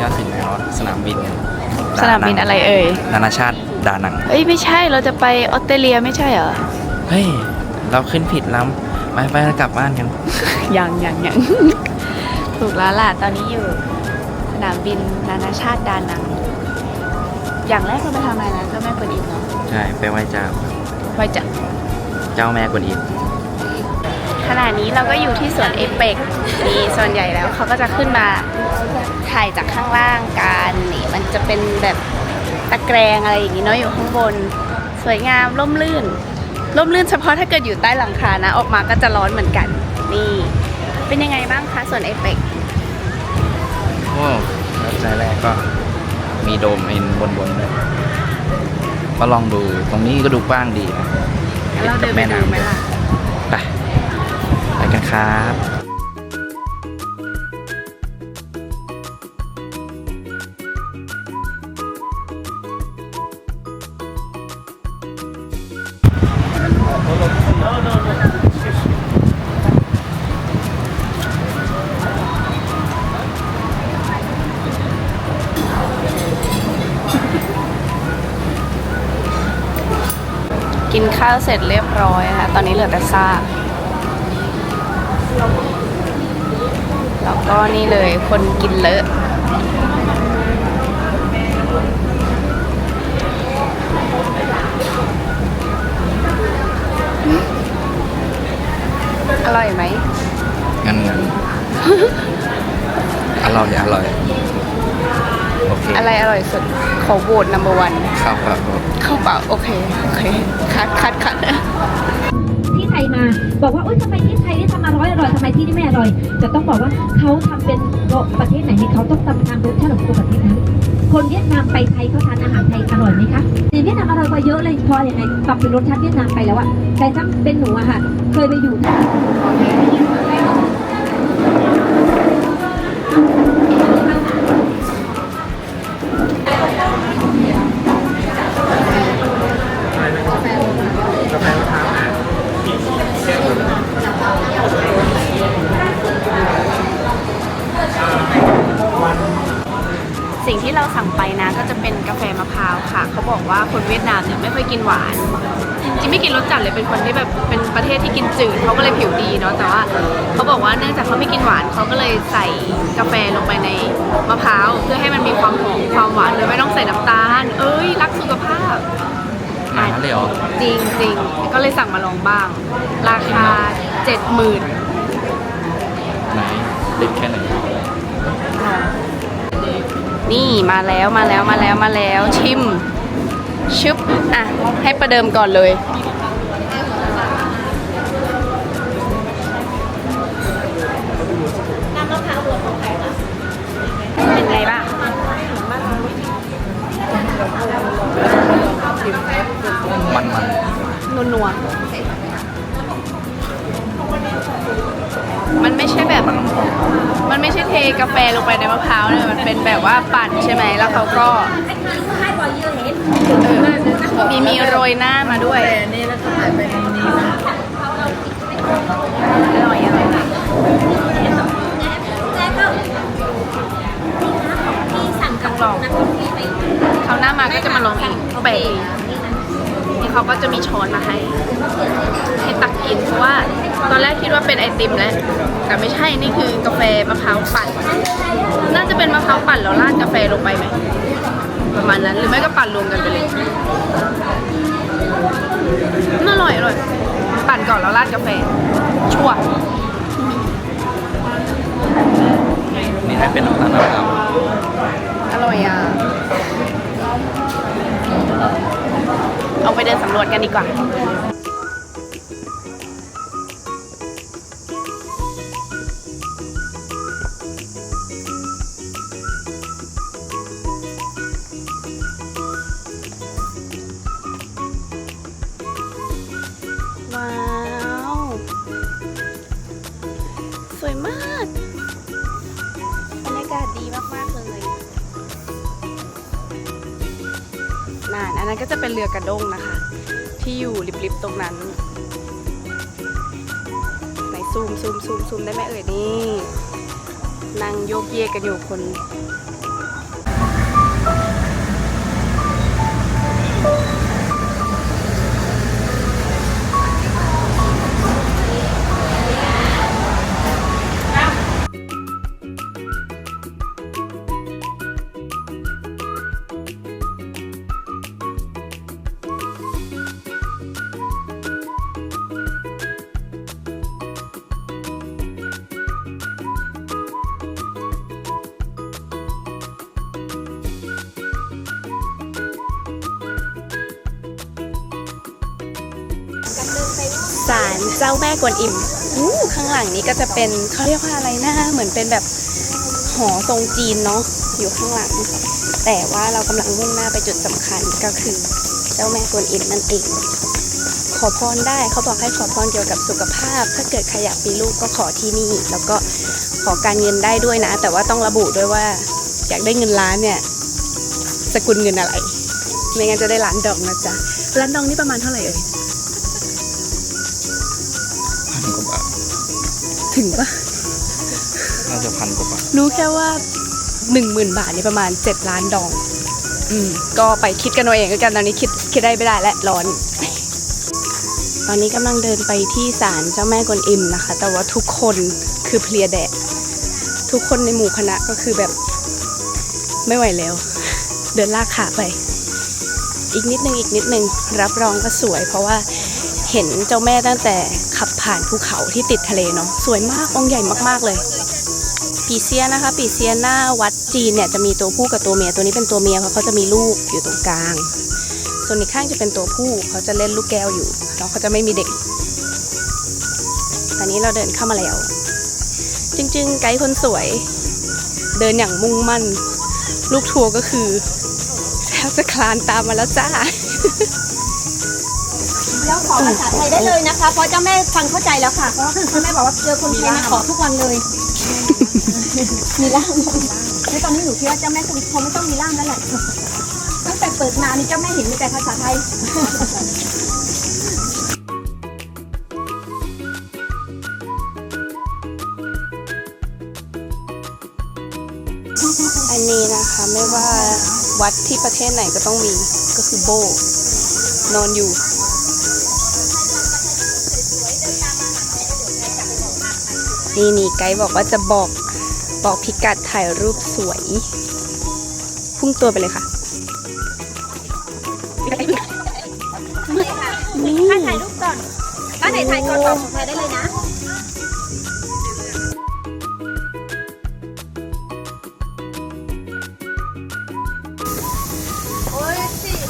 ที่เราถึงแล้วสนามบินสนามบินอะไรเอ่ย นานาชาติดานัง เอ้ยไม่ใช่เราจะไปออสเตรเลียไม่ใช่เหรอ เฮ้ย เราขึ้นผิดลำไปไปกลับบ้านกัน ยังยังยังถูกแล้วล่ะตอนนี้อยู่ สนามบินนานาชาติดานัง อย่างแรกเราไปทำอะไรนะเจ้าแม่กวนอิมเนาะใช่ ไปไหว้เจ้าไปจะเจ้าแม่กวนอิม ขณะนี้เราก็อยู่ที่สวนเอเปกมีส่วนใหญ่แล้วเขาก็จะขึ้นมาถ่ายจากข้างล่างกันนี่มันจะเป็นแบบตะแกรงอะไรอย่างนี้เนาะอยู่ข้างบน สวยงามร่มรื่น ร่มรื่นเฉพาะถ้าเกิดอยู่ใต้หลังคานะ ออกมาก็จะร้อนเหมือนกัน นี่ เป็นยังไงบ้างคะส่วนเอเปกโอ้แล้วใจแรกก็มีโดมอินบนบนๆด้วยก็ลองดูตรงนี้ก็ดูกว้างดีนะงั้นเราเดินไปดูไหมล่ะ ไปไป กันครับกินข้าวเสร็จเรียบร้อยค่ะตอนนี้เหลือแต่ซาก แล้วก็นี่เลยคนกินเลอะอร่อยไหมงั้นงั้นอร่อยอร่อยโอเคอะไรอร่อยสุดขอโหวต number one ข้าวครับเข้าเปล่าโอเค โอเค คัดคัดคัดที่ ไทยมา บอกว่าอุ้ยทำไมที่ไทยได้ทำอร่อยอร่อยทำไมที่นี่ไม่อร่อย จะต้องบอกว่าเขาทำเป็นประเทศไหนเนี่ยเขาต้องทำตามรสชาติของตัวประเทศนั้นคนเวียดนามไปไทยเขาทานอาหารไทยอร่อยไหมคะในเวียดนามอร่อยกว่าเยอะเลยพออย่างไงปรับเป็นรสชาติเวียดนามไปแล้วอะแต่ถ้าเป็นหนูอะค่ะ เคยไปอยู่ที่ ที่เราสั่งไปนะก็จะเป็นกาแฟมะพร้าวค่ะ เขาบอกว่าคนเวียดนามเนี่ยไม่ค่อยกินหวาน จริงไม่กินรสจัดเลยเป็นคนที่แบบเป็นประเทศที่กินจืดเขาก็เลยผิวดีเนาะแต่ว่าเขาบอกว่าเนื่องจากเขาไม่กินหวานเขาก็เลยใส่กาแฟลงไปในมะพร้าวเพื่อให้มันมีความหอมความหวานโดยไม่ต้องใส่น้ำตาล เอ้ยรักสุขภาพหนาเลยเหรอจริงจริงก็เลยสั่งมาลองบ้าง ราคาเจ็ดหมื่นไหนเด็กแค่ไหน นี่มาแล้วมาแล้วมาแล้วมาแล้วชิม ชึบ อะ ให้ประเดิมก่อนเลย เป็นไงบ้างมันมันนัวนัวมันไม่ใช่แบบ มันไม่ใช่เทกาแฟลงไปในมะพร้าวเนี่ยมัน เป็นแบบว่าปั่นใช่ไหมแล้วเขาก็เออมีมีโรยหน้ามาด้วยนี่แล้วก็ใส่ไปในนี้นะอร่อยอร่อยต้องเขาหน้ามาก็จะมาลองอีกแปลกดีนี่เขาก็จะมีช้อนมาให้ ให้ตักกินเพราะว่า ตอนแรกคิดว่าเป็นไอติมแล้ว แต่ไม่ใช่นี่คือกาแฟมะพร้าวปั่น ป็นมะพร้าวปั่นแล้วราดกาแฟลงไปไหม ประมาณนั้น หรือไม่ก็ปั่นรวมกันไปเลยน่าอร่อยอร่อย ปั่นก่อนแล้วราดกาแฟ ชั่วนี่ให้เป็นน้ำตาลมะพร้าวอร่อยอะ เอาไปเดินสำรวจกันดีกว่า นั้นก็จะเป็นเรือกระด้งนะคะ ที่อยู่ริบๆตรงนั้นไหนซูมซูมซูมซูมได้ไหมเอ่ยนี่นั่งโยกเยกกันอยู่คน เจ้าแม่กวนอิมอู้ข้างหลังนี้ก็จะเป็นเขาเรียกว่าอะไรนะเหมือนเป็นแบบหอทรงจีนเนาะอยู่ข้างหลัง แต่ว่าเรากำลังมุ่งหน้าไปจุดสำคัญก็คือเจ้าแม่กวนอิมนั่นเอง ขอพรได้เขาบอกให้ขอพรเกี่ยวกับสุขภาพ ถ้าเกิดใครอยากมีลูกก็ขอที่นี่ แล้วก็ขอการเงินได้ด้วยนะ แต่ว่าต้องระบุด้วยว่าอยากได้เงินล้านเนี่ยสกุลเงินอะไร ไม่งั้นจะได้ล้านดองนะจ๊ะล้านดองนี่ประมาณเท่าไหร่เอ่ย ถึงปะน่าจะพันกว่าบาทรู้แค่ว่าหนึ่งหมื่นบาทนี่ประมาณเจ็ดล้านดอง อืม ก็ไปคิดกันเอาเองแล้วกันตอนนี้คิดคิดได้ไม่ได้และร้อน ตอนนี้กำลังเดินไปที่ศาลเจ้าแม่กวนอิมนะคะ แต่ว่าทุกคนคือเพลียแดด ทุกคนในหมู่คณะก็คือแบบไม่ไหวแล้ว เดินลากขาไป อีกนิดนึงอีกนิดนึงรับรองว่าสวย เพราะว่าเห็นเจ้าแม่ตั้งแต่ ขับผ่านภูเขาที่ติดทะเลเนาะสวยมากองค์ใหญ่มากๆเลย ปีเซียนะคะ ปีเซียหน้าวัดจีนเนี่ยจะมีตัวผู้กับตัวเมียตัวนี้เป็นตัวเมียเพราะเขาจะมีลูกอยู่ตรงกลาง ส่วนอีกข้างจะเป็นตัวผู้เขาจะเล่นลูกแก้วอยู่เนาะเขาจะไม่มีเด็ก ตอนนี้เราเดินเข้ามาแล้ว จริง ๆ ไกด์คนสวย เดินอย่างมุ่งมั่น ลูกทัวร์ก็คือแทบจะคลานตามมาแล้วจ้า แล้วขอภาษาไทยได้เลยนะคะ เพราะเจ้าแม่ฟังเข้าใจแล้วค่ะ เพราะว่าเจ้าแม่บอกว่าเจอคนไทยมาขอทุกวันเลย มีล่ามแล้วตอนนี้หนูคิดว่าเจ้าแม่คงคงไม่ต้องมีล่ามแล้วแหละ ตั้งแต่เปิดมานี่เจ้าแม่เห็นมีแต่ภาษาไทย อันนี้นะคะไม่ว่าวัดที่ประเทศไหนก็ต้องมีก็คือโบ นอนอยู่ นี่นี่ไกด์บอกว่าจะบอกบอกพิกัดถ่ายรูปสวย พุ่งตัวไปเลยค่ะนี่ถ้าถ่ายรูปก่อนถ้าไหนถ่ายก่อนบอกถ่ายได้เลยนะ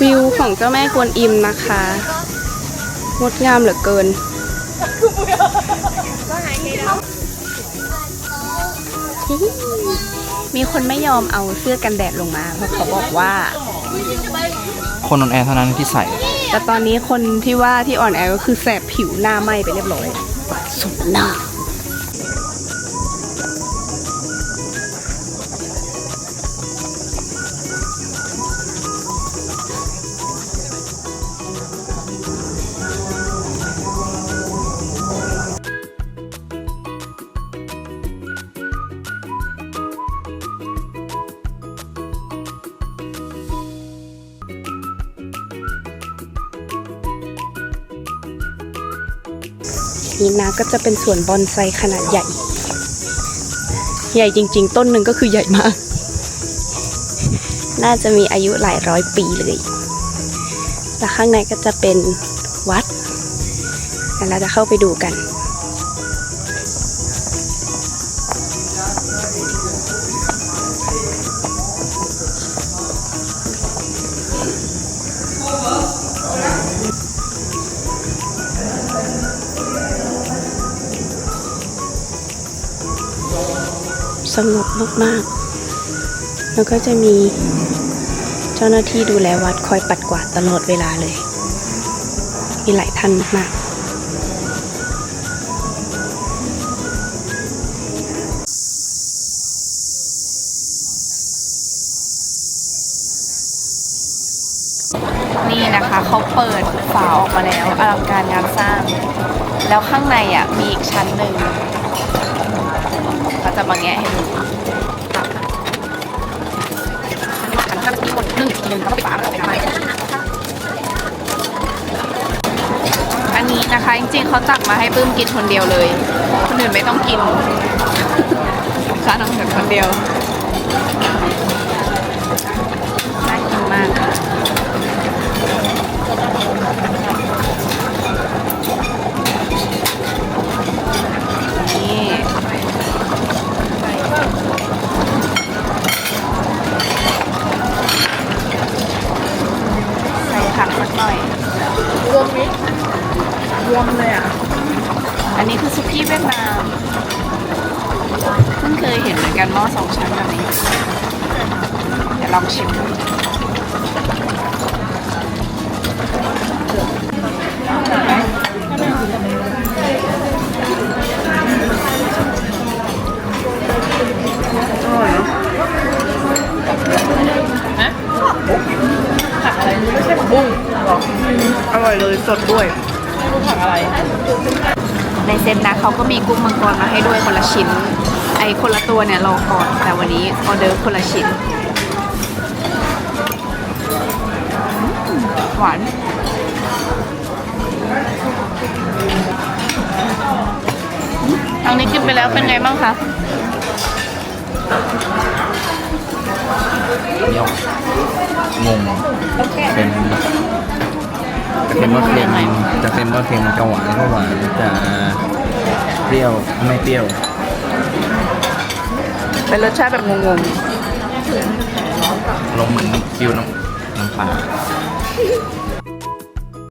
วิวของเจ้าแม่กวนอิมนะคะ งดงามเหลือเกิน มีคนไม่ยอมเอาเสื้อกันแดดลงมา เพราะเขาบอกว่า คนออนแอร์เท่านั้นที่ใส่ แต่ตอนนี้คนที่ว่าที่อ่อนแอก็คือแสบผิวหน้าไหม้ไปเรียบร้อยสมหน้า นี้นะก็จะเป็นสวนบอนไซขนาดใหญ่ ใหญ่จริง ๆ ต้นหนึ่งก็คือใหญ่มาก น่าจะมีอายุหลายร้อยปีเลย แล้วข้างในก็จะเป็นวัดเดี๋ยวเราจะเข้าไปดูกัน สงบมากๆ แล้วก็จะมีเจ้าหน้าที่ดูแลวัดคอยปัดกวาดตลอดเวลาเลย มีหลายท่านมากนี่นะคะเขาเปิดฝาออกมาแล้วอลังการงานสร้าง แล้วข้างในอะมีอีกชั้นหนึ่ง จะมาแงะให้ดูขันข้างที่หมดหนึ่งหนึ่งเขาไปฝาแล้วไปทำไมอันนี้นะคะ จริงๆเขาตักมาให้ปื้มกินคนเดียวเลย คนอื่นไม่ต้องกินข้าน้องเห็นคนเดียว น่ากินมากค่ะนี่ ใส่ผักสักหน่อย รวมมิรวมเลยอะ อันนี้คือซุกี้เวียดนามเพิ่งเคยเห็นเหมือน กันหม้อสองชั้นแบบนี้ เดี๋ยวลองชิมดูอร่อยเนอะฮะผักอะไรไม่ใช่ผักบุ้งหรออร่อยเลยสดด้วยผักอะไร ในเซตนะเขาก็มีกุ้งมังกรมาให้ด้วยคนละชิ้น ไอ้คนละตัวเนี่ยรอก่อน แต่วันนี้ออเดอร์คนละชิ้น หวาน อันนี้กินไปแล้วเป็นไงบ้างคะเปรี้ยวงงเป็นจะเค็มว่าเค็มจะเค็มว่าเค็มจะหวานก็หวานจะเปรี้ยวไม่เปรี้ยว เป็นรสชาติแบบงงๆ ลงเหมือนคิวน้ำน้ำปลา